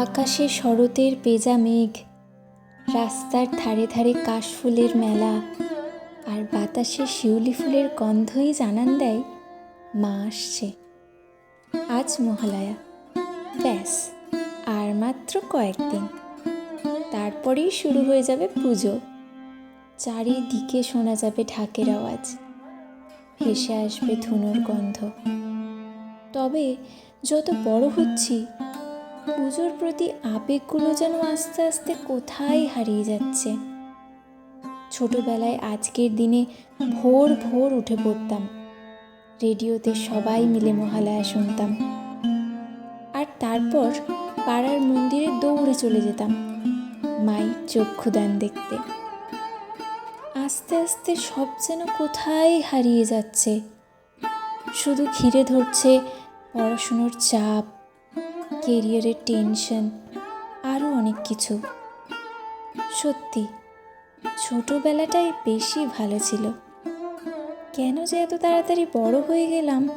আকাশে শরতের পেজা মেঘ, রাস্তার ধারে ধারে কাশফুলের মেলা, আর বাতাসে শিউলি ফুলের গন্ধই জানান দেয় মা আসছে। আজ মহালয়া। ব্যাস, আর মাত্র কয়েকদিন। তারপরেই শুরু হয়ে যাবে পুজো। চারিদিকে শোনা যাবে ঢাকের আওয়াজ। ভেসে আসবে ধুনোর গন্ধ। তবে যত বড় হচ্ছি পুজোর প্রতি আবেগগুলো যেন আস্তে আস্তে কোথায় হারিয়ে যাচ্ছে। ছোটবেলায় আজকের দিনে ভোর ভোর উঠে পড়তাম। রেডিওতে সবাই মিলে মহালয়া শুনতাম। আর তারপর পাড়ার মন্দিরে দৌড়ে চলে যেতাম মায়ের চক্ষুদান দেখতে। আস্তে আস্তে সব যেন কোথায় হারিয়ে যাচ্ছে। শুধু ঘিরে ধরছে পড়াশুনোর চাপ কেরিয়ারের টেনশন, আরও অনেক কিছু। সত্যি, ছোটোবেলাটাই বেশি ভালো ছিল। কেন যে এত তাড়াতাড়ি বড় হয়ে গেলাম?